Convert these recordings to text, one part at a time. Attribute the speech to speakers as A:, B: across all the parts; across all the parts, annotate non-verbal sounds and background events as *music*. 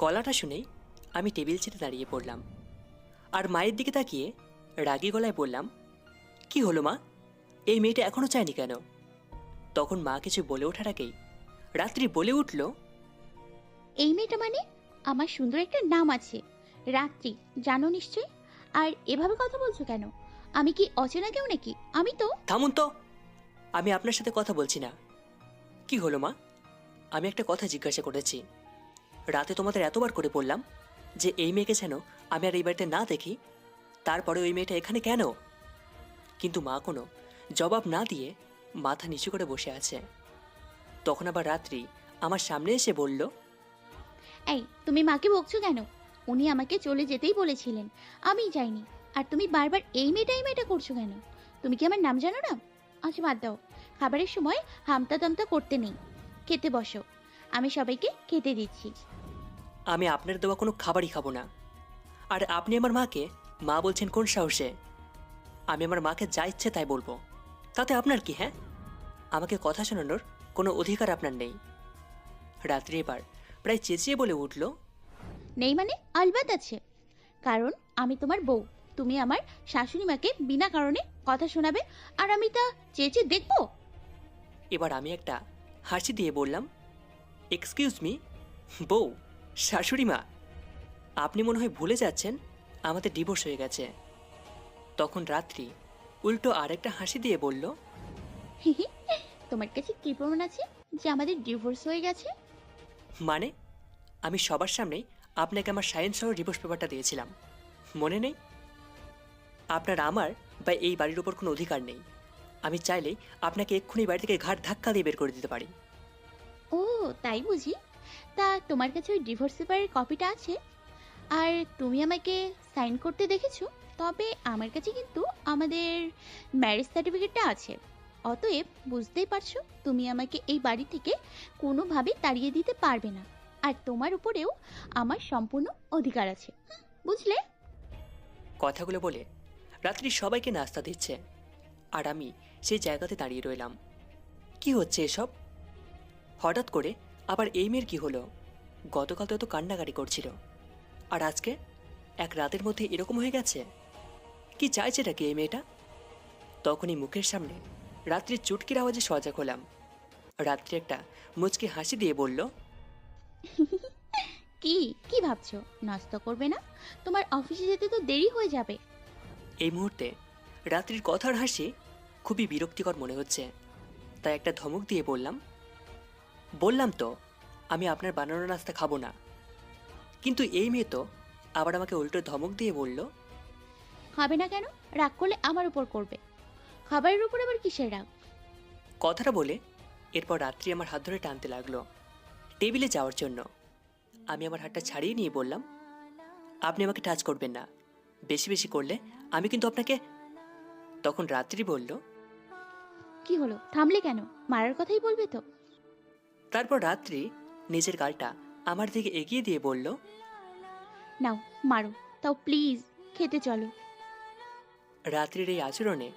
A: গলাটা শুনেই আমি টেবিল ছেড়ে দাঁড়িয়ে পড়লাম। আর মায়ের দিকে তাকিয়ে রাগী গলায় বললাম কি হলো মা? এই মেয়েটা এখনও চায়নি কেন? তখন মা কিছু বলে ওঠার আগেই রাত্রি বলে উঠল
B: এই মেয়েটা মানে? আমার সুন্দর একটা নাম আছে। রাত্রি জানো নিশ্চয় আর এভাবে কথা বলছো কেন? আমি কি অচেনা কেউ নাকি? আমি তো
A: থামুন তো আমি আপনার সাথে কথা বলছি না। কি হলো মা? আমি একটা কথা জিজ্ঞাসা করেছি। রাতে তোমাদের এতবার করে বললাম যে এই মেয়েকে যেন আমি আর এই বাড়িতে না দেখি, তারপরে ওই মেয়েটা এখানে কেন? কিন্তু মা কোনো জবাব না দিয়ে মাথা নিচু করে বসে আছে। তখন আবার রাত্রি আমার সামনে এসে বলল,
B: এই, তুমি মাকে বকছো কেন? উনি আমাকে চলে যেতেই বলেছিলেন। আমি যাইনি। আর তুমি বারবার এই মেয়েটা এই মেয়েটা করছ কেন? তুমি কি আমার নাম জানো না? আচ্ছা বাদ দাও। খাবারের সময় হামতা দামতা করতে নেই। খেতে বসো। আমি সবাইকে খেতে দিচ্ছি।
A: আমি আপনার দেওয়া কোনো খাবারই খাব না। আর আপনি আমার মাকে মা বলছেন কোন সাহসে? আমি আমার মাকে যা ইচ্ছে তাই বলব। তাতে আপনার কি হ্যাঁ? আমাকে কথা শোনানোর কোনো অধিকার আপনার নেই। রাত্রি এবার প্রায় চেঁচিয়ে বলে উঠল
B: নেই মানে আলবাত আছে। কারণ আমি তোমার বউ। তুমি আমার শাশুড়ি মাকে বিনা কারণে কথা শোনাবে আর আমি তা চেয়েছে দেখব?
A: এবার আমি একটা হাসি দিয়ে বললাম এক্সকিউজ মি বউ শাশুড়ি মা আপনি মনে হয় ভুলে যাচ্ছেন আমাদের ডিভোর্স হয়ে গেছে। তখন রাত্রি উল্টো আরেকটা হাসি দিয়ে বলল *laughs*
B: তোমার কাছে কি প্রমাণ আছে যে আমাদের ডিভোর্স হয়ে গেছে?
A: মানে আমি সবার সামনেই আপনাকে আমার সায়েন্স সহ ডিভোর্স পেপারটা দিয়েছিলাম। মনে নেই? আপনার আমার বা এই বাড়ির ওপর কোনো অধিকার নেই। আমি চাইলেই আপনাকে এক্ষুনি বাড়ি থেকে ঘাট ধাক্কা দিয়ে বের করে দিতে পারি।
B: ও তাই বুঝি। তা তোমার কাছে ওই ডিভোর্স পেপারের কপিটা আছে? আর তুমি আমাকে সাইন করতে দেখেছ, তবে আমার কাছে কিন্তু আমাদের ম্যারেজ সার্টিফিকেটটা আছে। অতএব বুঝতেই পারছ, তুমি আমাকে এই বাড়ি থেকে কোনোভাবে তাড়িয়ে দিতে পারবে না। আর তোমার উপরেও আমার সম্পূর্ণ অধিকার আছে বুঝলে?
A: কথাগুলো বলে রাত্রি সবাইকে নাস্তা দিচ্ছে, আর আমি সেই জায়গাতে দাঁড়িয়ে রইলাম। কি হচ্ছে এসব? হঠাৎ করে আবার এই মেয়ের কি হলো? গতকাল তো এত কান্নাকাটি করছিল। আর আজকে? এক রাতের মধ্যে এরকম হয়ে গেছে? কি চাইছে কি এই মেয়েটা? তখনই মুখের সামনে রাত্রির চুটকির আওয়াজে সজাগ হলাম। রাত্রি একটা মুচকি হাসি দিয়ে বলল *laughs*
B: কি কি ভাবছ? নাস্তা করবে না? তোমার অফিসে যেতে তো দেরি হয়ে যাবে।
A: এই মুহূর্তে রাত্রির কথার হাসি খুবই বিরক্তিকর মনে হচ্ছে। তাই একটা ধমক দিয়ে বললাম বললাম তো আমি আপনার বানানো নাস্তা খাব না। কিন্তু এই মেয়ে তো আবার আমাকে উল্টো ধমক দিয়ে বলল
B: খাবে না কেন? রাগ করলে আমার উপর করবে। খাবারের উপর আবার কিসের রাগ?
A: কথাটা বলে এরপর রাত্রি আমার হাত ধরে টানতে লাগল। টেবিলে যাওয়ার জন্য আমি আমার হাতটা ছাড়িয়ে নিয়ে বললাম আপনি আমাকে টাচ করবেন না। বেশি বেশি করলে আমি কিন্তু আপনাকে তখন রাত্রি বলল
B: কি হলো? থামলে কেন? মারার কথাই বলবে তো?
A: তারপর রাত্রি নিজের গালটা আমার দিকে এগিয়ে দিয়ে বলল
B: নাও মারো। তাও প্লিজ খেতে চলো।
A: রাত্রির এই আচরণে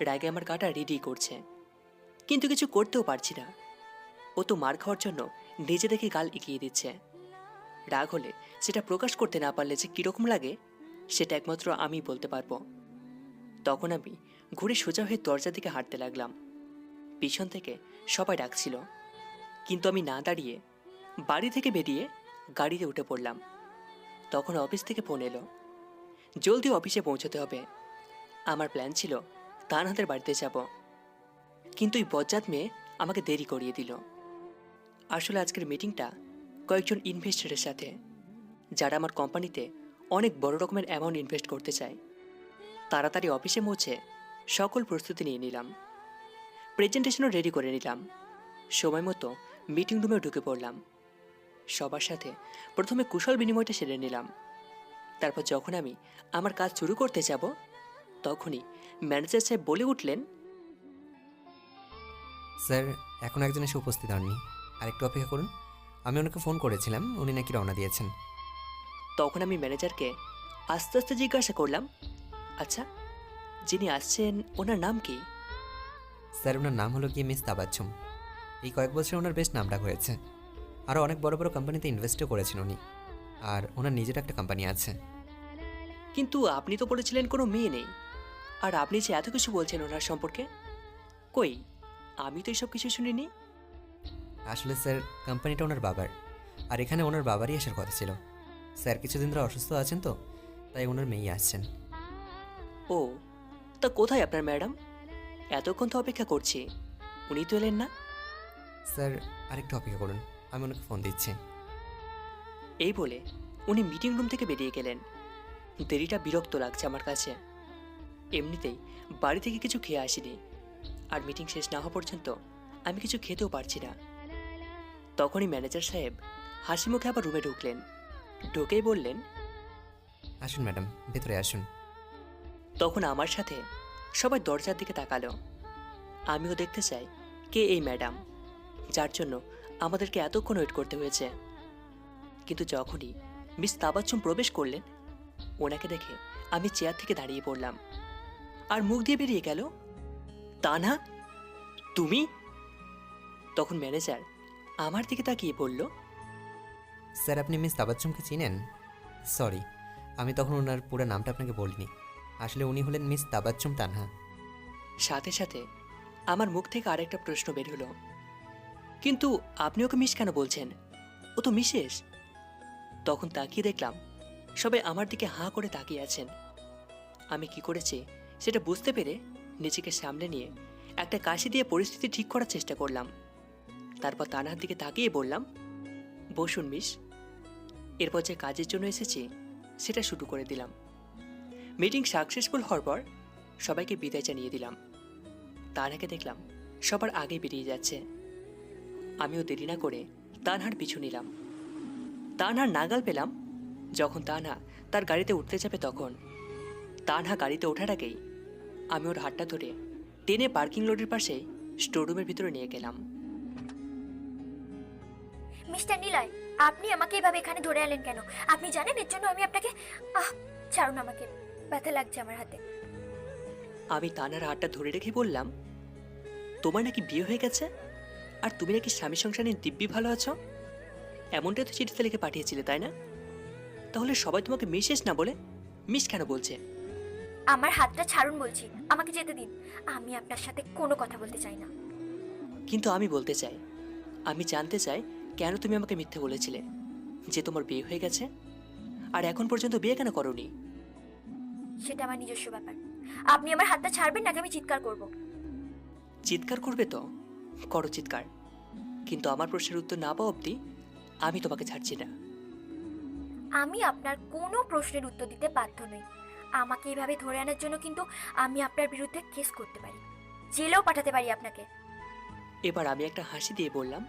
A: রাগে আমার গাটা রেডি করছে। কিন্তু কিছু করতেও পারছি না। ও তো মার খাওয়ার জন্য নিজে দেখে গাল এগিয়ে দিচ্ছে। রাগ হলে সেটা প্রকাশ করতে না পারলে যে কীরকম লাগে সেটা একমাত্র আমি বলতে পারব। তখন আমি ঘুরে সোজা হয়ে দরজার দিকে হাঁটতে লাগলাম। পিছন থেকে সবাই ডাকছিল কিন্তু আমি না দাঁড়িয়ে বাড়ি থেকে বেরিয়ে গাড়িতে উঠে পড়লাম। তখন অফিস থেকে ফোন এলো। জলদি অফিসে পৌঁছতে হবে। আমার প্ল্যান ছিল, তানহাতের বাড়িতে যাব। কিন্তু এই বজ্জাত মেয়ে আমাকে দেরি করিয়ে দিল। আসলে আজকের মিটিংটা কয়েকজন ইনভেস্টরের সাথে, যারা আমার কোম্পানিতে অনেক বড় রকমের অ্যামাউন্ট ইনভেস্ট করতে চায়। তাড়াতাড়ি অফিসে পৌঁছে সকল প্রস্তুতি নিয়ে নিলাম। প্রেজেন্টেশনও রেডি করে নিলাম। সময় মতো মিটিং রুমে ঢুকে পড়লাম। সবার সাথে প্রথমে কুশল বিনিময়টা সেরে নিলাম। তারপর যখন আমি আমার কাজ শুরু করতে যাব তখনই ম্যানেজার সাহেব বলে উঠলেন
C: স্যার এখন একজন এসে উপস্থিত হননি। আর একটু অপেক্ষা করুন। আমি ওনাকে ফোন করেছিলাম উনি নাকি রওনা দিয়েছেন।
A: তখন আমি ম্যানেজারকে আস্তে আস্তে জিজ্ঞাসা করলাম আচ্ছা যিনি আসছেন ওনার নাম কি?
C: স্যার ওনার নাম হলো গিয়ে মিস তাবাচ্ছুম এই কয়েক বছরে ওনার বেশ নামডাক হয়েছে। আরও অনেক বড় বড় কোম্পানিতে ইনভেস্টও করেছেন উনি। আর ওনার নিজের একটা কোম্পানি আছে।
A: কিন্তু আপনি তো বলেছিলেন কোনো মেয়ে নেই। আর আপনি যে এত কিছু বলছেন ওনার সম্পর্কে কই? আমি তো এসব কিছু শুনিনি।
C: আসলে স্যার কোম্পানিটা ওনার বাবার। আর এখানে ওনার বাবারই আসার কথা ছিল। স্যার কিছুদিন ধরে অসুস্থ আছেন তো তাই ওনার মেয়ে আসছেন।
A: ও তা কোথায় আপনার ম্যাডাম? এতক্ষণ তো অপেক্ষা করছি। উনি তো এলেন না।
C: স্যার আরেকটু অপেক্ষা করুন। আমি ওনাকে ফোন দিচ্ছি।
A: এই বলে উনি মিটিং রুম থেকে বেরিয়ে গেলেন। দেরিটা বিরক্ত লাগছে আমার কাছে। এমনিতেই বাড়ি থেকে কিছু খেয়ে আসিনি। আর মিটিং শেষ না হওয়া পর্যন্ত আমি কিছু খেতেও পারছি না। তখনই ম্যানেজার সাহেব হাসি মুখে আবার রুমে ঢুকলেন। ঢুকেই বললেন
C: আসুন ম্যাডাম ভেতরে আসুন।
A: তখন আমার সাথে সবাই দরজার দিকে তাকালো। আমিও দেখতে চাই কে এই ম্যাডাম যার জন্য আমাদেরকে এতক্ষণ ওয়েট করতে হয়েছে। কিন্তু যখনই মিস তাবাচ্চুম প্রবেশ করলেন ওনাকে দেখে আমি চেয়ার থেকে দাঁড়িয়ে পড়লাম। আর মুখ দিয়ে বেরিয়ে গেল তা না তুমি? তখন ম্যানেজার আমার দিকে তাকিয়ে বলল
C: স্যার আপনি মিস তাবাচ্চুমকে চিনেন? সরি আমি তখন ওনার পুরো নামটা আপনাকে বলিনি। আসলে উনি হলেন মিস তাবাচ্চুম তানহা।
A: সাথে সাথে আমার মুখ থেকে আরেকটা প্রশ্ন বের হলো। কিন্তু আপনি ওকে মিস কেন বলছেন? ও তো মিসেস। তখন তাকিয়ে দেখলাম, সবাই আমার দিকে হাঁ করে তাকিয়ে আছেন। আমি কি করেছি সেটা বুঝতে পেরে নিজেকে সামলে নিয়ে একটা কাশি দিয়ে পরিস্থিতি ঠিক করার চেষ্টা করলাম। তারপর তানার দিকে তাকিয়ে বললাম, বসুন মিস। এরপর যে কাজের জন্য এসেছি সেটা শুরু করে দিলাম। মিটিং সাকসেসফুল হওয়ার পর সবাইকে বিদায় জানিয়ে দিলাম। তানহাকে দেখলাম সবার আগে বেরিয়ে যাচ্ছে। আমিও দেরি না করে তানহার পিছু নিলাম। তানহার নাগাল পেলাম যখন তানহা তার গাড়িতে উঠতে যাবে তখন। তানহা গাড়িতে ওঠার আগেই আমি ওর হাতটা ধরে টেনে পার্কিং লটের পাশে স্টোররুমের ভিতরে নিয়ে গেলাম।
D: মিস্টার নিলয় আপনি আমাকে এভাবে এখানে ধরে আনলেন কেন? আপনি জানেন এর জন্য আমি আপনাকে আহ ছাড়ুন আমাকে। ব্যথা লাগছে আমার হাতে।
A: আমি তানার হাতটা ধরে রেখে বললাম তোমার নাকি বিয়ে হয়ে গেছে? আর তুমি নাকি স্বামী সংসারে দিব্যি ভালো আছো? এমনটাই তো চিঠিতে লিখে পাঠিয়েছিলে তাই না? তাহলে সবাই তোমাকে মিসেস না বলে মিস কেন বলছে?
D: আমার হাতটা ছাড়ুন বলছি আমাকে যেতে দিন। আমি আপনার সাথে কোনো কথা বলতে চাই না।
A: কিন্তু আমি বলতে চাই আমি জানতে চাই কেন তুমি আমাকে মিথ্যে বলেছিলে যে তোমার বিয়ে হয়ে গেছে? আর এখন পর্যন্ত বিয়ে কেন করনি?
D: সেটা আমার নিজস্ব ব্যাপার। আপনি আমার হাতটা ছাড়বেন নাকি আমি চিৎকার করব?
A: চিৎকার করবে তো? করো চিৎকার। কিন্তু আমার প্রশ্নের উত্তর না পাওয়া অবধি আমি তোমাকে ছাড়ছি না।
D: আমি আপনার কোনো প্রশ্নের উত্তর দিতে বাধ্য নই। আমাকে এইভাবে ধরে আনার জন্য কিন্তু আমি আপনার বিরুদ্ধে কেস করতে পারি। জেলেও পাঠাতে পারি আপনাকে।
A: এবার আমি একটা হাসি দিয়ে বললাম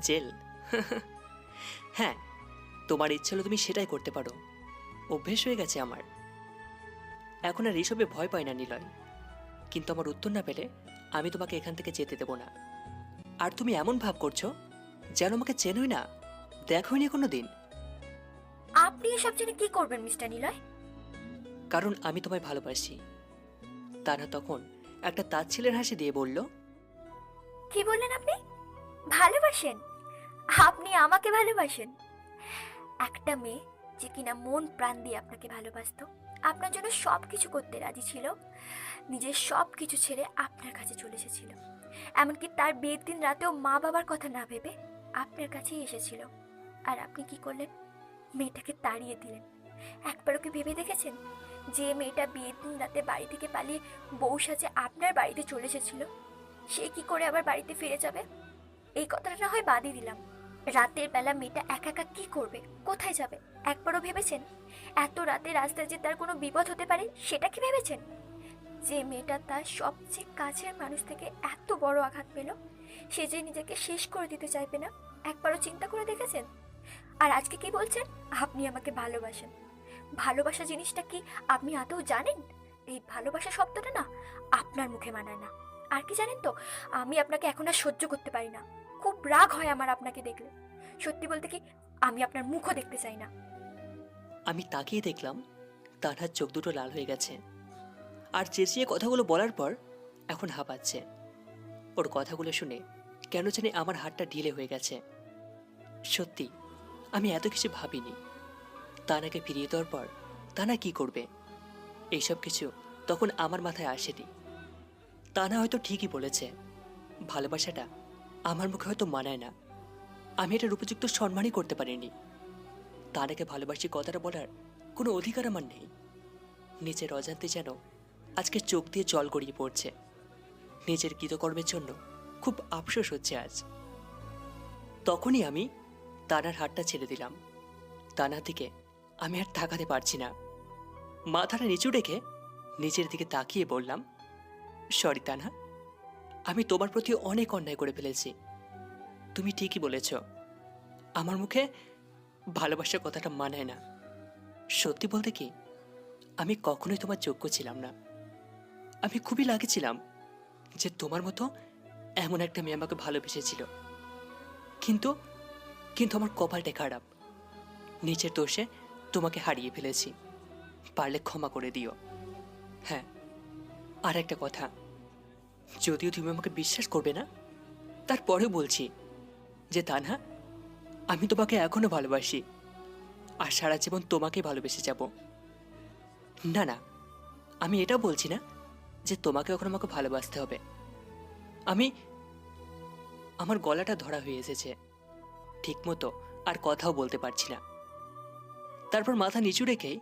A: জেল। হ্যাঁ তোমার ইচ্ছে হলো তুমি সেটাই করতে পারো। অভ্যেস হয়ে গেছে আমার। এখন আর এইসবে ভয় পাই না নিলয়। কিন্তু আমার উত্তর না পেলে আমি তোমাকে এখান থেকে যেতে দেবো না। আর তুমি এমন ভাব করছ যেন আমাকে চেনই না দেখোই নি কোনো দিন
D: আপনি এসব জেনে কি করবেন মিস্টার নিলয়?
A: কারণ আমি তোমায় ভালোবাসি। তারা তখন একটা তাচ্ছিলের হাসি দিয়ে বলল
D: কি বললেন আপনি? ভালোবাসেন? আপনি আমাকে ভালোবাসেন? একটা মেয়ে যে কিনা মন প্রাণ দিয়ে আপনাকে ভালোবাসতো। আপনার জন্য সব কিছু করতে রাজি ছিল। নিজের সব কিছু ছেড়ে আপনার কাছে চলে এসেছিল। এমনকি তার বিয়ের দিন রাতেও মা বাবার কথা না ভেবে আপনার কাছেই এসেছিল। আর আপনি কি করলেন? মেয়েটাকে তাড়িয়ে দিলেন। একবারও কি ভেবে দেখেছেন? যে মেয়েটা বিয়ের দিন রাতে বাড়ি থেকে পালিয়ে বউ সাজে আপনার বাড়িতে চলে এসেছিল? সে কি করে আবার বাড়িতে ফিরে যাবে? এই কথাটা না হয় বাদই দিলাম। রাতের বেলা মেয়েটা একা একা কি করবে? কোথায় যাবে? একবারও ভেবেছেন? এত রাতে রাস্তায় যে তার কোনো বিপদ হতে পারে, সেটা কি ভেবেছেন? যে মেয়েটা তার সবচেয়ে কাছের মানুষ থেকে এত বড় আঘাত পেল, সে যে নিজেকে শেষ করে দিতে চাইবে না, একবারও চিন্তা করে দেখেছেন? আর আজকে কি বলছেন? আপনি আমাকে ভালোবাসেন। ভালোবাসা জিনিসটা কি আপনি আদৌ জানেন? এই ভালোবাসা শব্দটা না আপনার মুখে মানায় না। আর কি জানেন তো, আমি আপনাকে এখন আর সহ্য করতে পারি না। খুব রাগ হয় আমার আপনাকে দেখলে। সত্যি বলতে কি, আমি আপনার মুখও দেখতে চাই না।
A: আমি তাকিয়ে দেখলাম তার তানহার চোখ দুটো লাল হয়ে গেছে। আর চেঁচিয়ে কথাগুলো বলার পর এখন হাঁপাচ্ছে। ওর কথাগুলো শুনে কেন জানি আমার হাতটা ঢিলে হয়ে গেছে। সত্যি, আমি এত কিছু ভাবিনি। তানাকে ফিরিয়ে দেওয়ার পর তানা কি করবে? এইসব কিছু তখন আমার মাথায় আসেনি। তানা হয়তো ঠিকই বলেছে, ভালোবাসাটা আমার মুখে হয়তো মানায় না। আমি এটার উপযুক্ত সম্মানই করতে পারিনি। তানাকে ভালোবাসি কথাটা বলার কোনো অধিকার আমার নেই। নিজের অজান্তে যেন আজকে চোখ দিয়ে জল গড়িয়ে পড়ছে। নিজের কৃতকর্মের জন্য খুব আফসোস হচ্ছে আজ। তখনই আমি তানার হাতটা ছেড়ে দিলাম। তানার দিকে আমি আর তাকাতে পারছি না। মাথাটা নিচু রেখে নিজের দিকে তাকিয়ে বললাম, সরি তানা, আমি তোমার প্রতি অনেক অন্যায় করে ফেলেছি। তুমি ঠিকই বলেছ। আমার মুখে ভালোবাসার কথাটা মানায় না। সত্যি বলতে কি, আমি কখনোই তোমার যোগ্য ছিলাম না। আমি খুবই লাগেছিলাম যে তোমার মতো এমন একটা মেয়ে আমাকে ভালোবেসেছিল। কিন্তু কিন্তু আমার কপালটা খারাপ। নিচের দোষে তোমাকে হারিয়ে ফেলেছি। পারলে ক্ষমা করে দিও। হ্যাঁ আর একটা কথা, যদিও তুমি আমাকে বিশ্বাস করবে না, তারপরেও বলছি যে তা না আমি তোমাকে এখনও ভালোবাসি। আর সারা জীবন তোমাকে ভালোবেসে যাব। না না, আমি এটা বলছি না যে তোমাকে এখন আমাকে ভালোবাসতে হবে। আমি, আমার গলাটা ধরা হয়ে এসেছে। ঠিকমতো আর কথাও বলতে পারছি না। তারপর মাথা নিচু রেখেই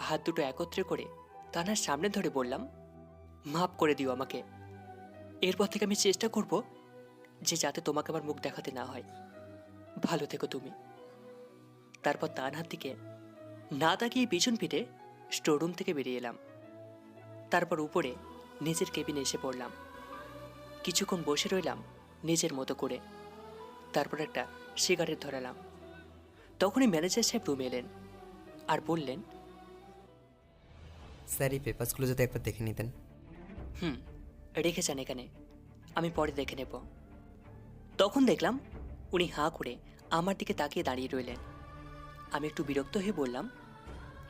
A: হাত দুটো একত্রে করে তানার সামনে ধরে বললাম, মাফ করে দিও আমাকে। এরপর থেকে আমি চেষ্টা করব যে যাতে তোমাকে আমার মুখ দেখাতে না হয়। ভালো থেকো তুমি। তারপর তানহার দিকে না তাকিয়ে পিছন ফিরে স্টোররুম থেকে বেরিয়ে এলাম। তারপর উপরে নিজের কেবিনে এসে পড়লাম। কিছুক্ষণ বসে রইলাম নিজের মতো করে। তারপর একটা সিগারেট ধরালাম। তখনই ম্যানেজার সাহেব রুমে এলেন আর বললেন
C: স্যার এই পেপারসগুলো যদি একবার দেখে নিতেন।
A: হুম রেখেছেন এখানে। আমি পরে দেখে নেব। তখন দেখলাম উনি হাঁ করে আমার দিকে তাকিয়ে দাঁড়িয়ে রইলেন। আমি একটু বিরক্ত হয়ে বললাম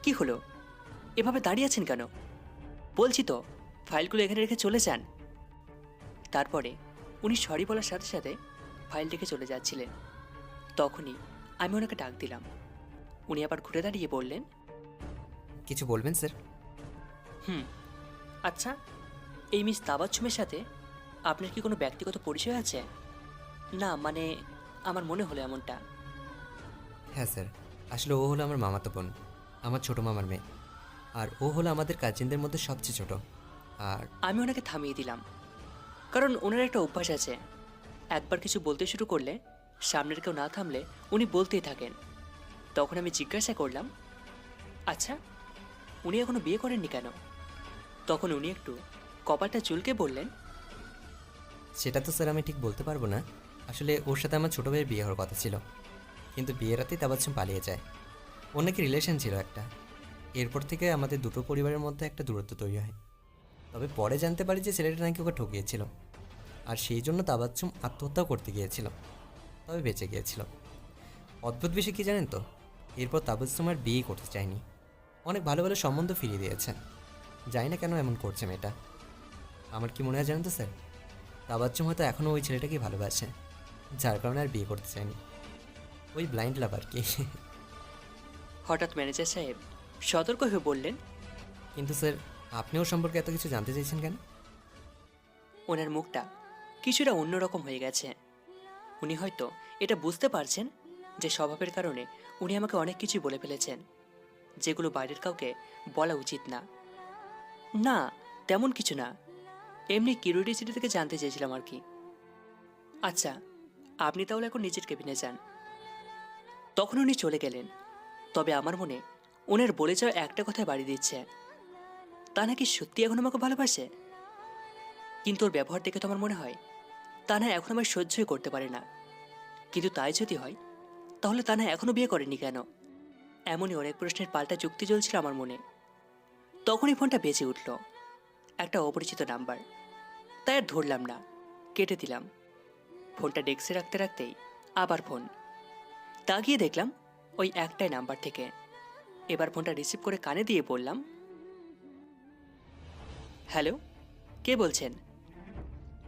A: কি হলো? এভাবে দাঁড়িয়ে আছেন কেন? বলছি তো ফাইলগুলো এখানে রেখে চলে যান। তারপরে উনি সরি বলার সাথে সাথে ফাইল রেখে চলে যাচ্ছিলেন। তখনই আমি ওনাকে ডাক দিলাম। উনি আবার ঘুরে দাঁড়িয়ে বললেন
C: কিছু বলবেন স্যার?
A: হুম আচ্ছা এই মিস তাবাচ্ছুমের সাথে আপনার কি কোনো ব্যক্তিগত পরিচয় আছে? না মানে আমার মনে হলো এমনটা।
C: হ্যাঁ স্যার আসলে ও হলো আমার মামাতো বোন আমার ছোটো মামার মেয়ে। আর ও হলো আমাদের কাজিনদের মধ্যে সবচেয়ে ছোট। আর
A: আমি ওনাকে থামিয়ে দিলাম। কারণ ওনার একটা অভ্যাস আছে। একবার কিছু বলতে শুরু করলে সামনের কেউ না থামলে উনি বলতেই থাকেন। তখন আমি জিজ্ঞাসা করলাম আচ্ছা উনি এখনও বিয়ে করেননি কেন? তখন উনি একটু কপালটা চুলকে বললেন
C: সেটা তো স্যার আমি ঠিক বলতে পারব না। আসলে ওর সাথে আমার ছোটো ভাইয়ের বিয়ে হওয়ার কথা ছিল। কিন্তু বিয়ের রাতেই তাবাচ্ছুম পালিয়ে যায়। ওর নাকি রিলেশন ছিল একটা। এরপর থেকে আমাদের দুটো পরিবারের মধ্যে একটা দূরত্ব তৈরি হয়। তবে পরে জানতে পারি যে ছেলেটা নাকি ওকে ঠকিয়েছিল। আর সেই জন্য তাবাচ্ছুম আত্মহত্যাও করতে গিয়েছিল। তবে বেঁচে গিয়েছিল। অদ্ভুত বিষয় কী জানেন তো? এরপর তাবাচ্ছুম আর বিয়ে করতে চায়নি। অনেক ভালো ভালো সম্বন্ধ ফিরিয়ে দিয়েছে। জানি না কেন এমন করছে মেয়েটা। আমার কি মনে হয় জানেন তো স্যার? তাবাচ্ছুম হয়তো এখনও ওই ছেলেটাকেই ভালোবাসে। যার কারণে আর বিয়ে করতে চায়নি ওই ব্লাইন্ড লাভ আর কি।
A: হঠাৎ ম্যানেজার সাহেব সতর্ক হয়ে বললেন
C: কিন্তু স্যার আপনি ওর সম্পর্কে এত কিছু জানতে চাইছেন কেন?
A: ওনার মুখটা কিছুটা অন্যরকম হয়ে গেছে। উনি হয়তো এটা বুঝতে পারছেন যে স্বভাবের কারণে উনি আমাকে অনেক কিছুই বলে ফেলেছেন যেগুলো বাইরের কাউকে বলা উচিত না। না তেমন কিছু না। এমনি কিউরিওসিটি থেকে জানতে চেয়েছিলাম আর কি। আচ্ছা আপনি তাহলে এখন নিজের কেবিনে যান। তখন উনি চলে গেলেন। তবে আমার মনে ওনার বলে যাওয়া একটা কথা বাড়ি দিচ্ছে। তা নাকি সত্যি এখন আমাকে ভালোবাসে? কিন্তু ওর ব্যবহার দেখে তো আমার মনে হয় তা না এখন আমার সহ্যই করতে পারে না। কিন্তু তাই যদি হয়, তাহলে তা না এখনও বিয়ে করেনি কেন? এমনই অনেক প্রশ্নের পাল্টা যুক্তি চলছিল আমার মনে। তখনই ফোনটা বেজে উঠল। একটা অপরিচিত নাম্বার। তাই আর ধরলাম না। কেটে দিলাম। ফোনটা ডেস্কে রাখতে রাখতেই আবার ফোন। তাকিয়ে দেখলাম ওই একটাই নাম্বার থেকে। এবার ফোনটা রিসিভ করে কানে দিয়ে বললাম হ্যালো কে বলছেন?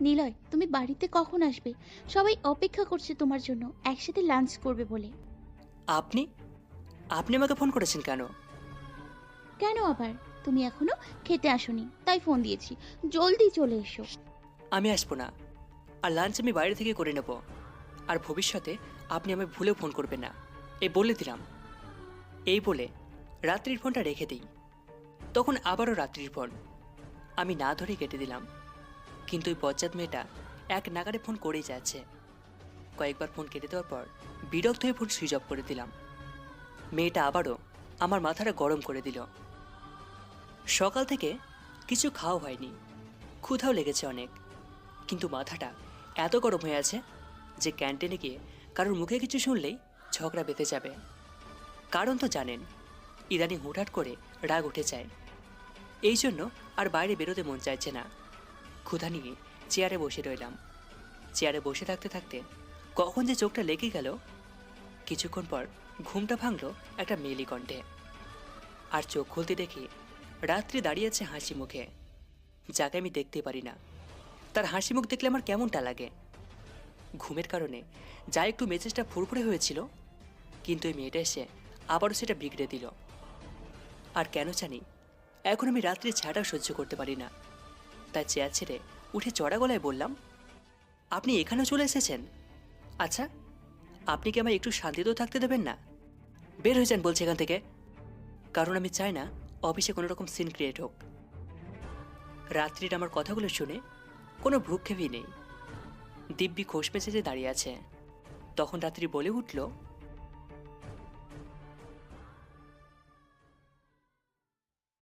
B: নিলয় তুমি বাড়িতে কখন আসবে? সবাই অপেক্ষা করছে তোমার জন্য একসাথে লাঞ্চ করবে বলে।
A: আপনি? আপনি আমাকে ফোন করেছেন কেন?
B: কেন আবার? তুমি এখনও খেতে আসোনি তাই ফোন দিয়েছি। জলদি চলে এসো।
A: আমি আসব না। আর লাঞ্চ আমি বাইরে থেকে করে নেব। আর ভবিষ্যতে আপনি আমায় ভুলেও ফোন করবেন না। এই বলে দিলাম। এই বলে রাত্রির ফোনটা রেখে দিই। তখন আবারও রাত্রির ফোন আমি না ধরে কেটে দিলাম। কিন্তু ওই বজ্জাত মেয়েটা এক নাগারে ফোন করেই যাচ্ছে। কয়েকবার ফোন কেটে দেওয়ার পর বিরক্ত হয়ে ফোন সুইচ অফ করে দিলাম। মেয়েটা আবারও আমার মাথাটা গরম করে দিল। সকাল থেকে কিছু খাওয়া হয়নি। ক্ষুধাও লেগেছে অনেক। কিন্তু মাথাটা এত গরম হয়ে আছে যে ক্যান্টিনে গিয়ে কারোর মুখে কিছু শুনলেই ঝগড়া বেঁধে যাবে। কারণ তো জানেন, ইদানি হুটহাট করে রাগ উঠে যায়। এই জন্য আর বাইরে বেরোতে মন চাইছে না। ক্ষুধা নিয়ে চেয়ারে বসে রইলাম। চেয়ারে বসে থাকতে থাকতে কখন যে চোখটা লেগে গেল, কিছুক্ষণ পর ঘুমটা ভাঙল একটা মেলি কণ্ঠে। আর চোখ খুলতে দেখি রাত্রি দাঁড়িয়েছে হাসি মুখে, যাকে আমি দেখতে পারি না। তার হাসি মুখ দেখলে আমার কেমনটা লাগে? ঘুমের কারণে, যা একটু মেজাজটা ফুরফুরে হয়েছিল, কিন্তু এই মেয়েটা এসে আবারও সেটা বিগড়ে দিল। আর কেন জানি, এখন আমি রাত্রি ছাড়াও সহ্য করতে পারি না। তাই চেয়ার ছেড়ে উঠে চড়া গলায় বললাম, আপনি এখানেও চলে এসেছেন? আচ্ছা আপনি কি আমায় একটু শান্তিতেও থাকতে দেবেন না? বের হয়ে যান বলছে এখান থেকে। কারণ আমি চাই না অফিসে কোনো রকম সিন ক্রিয়েট হোক। রাত্রির আমার কথাগুলো শুনে কোনো ভ্রুক্ষেপই নেই। দিব্যি খোশ যে দাঁড়িয়ে আছে। তখন রাত্রি বলে উঠল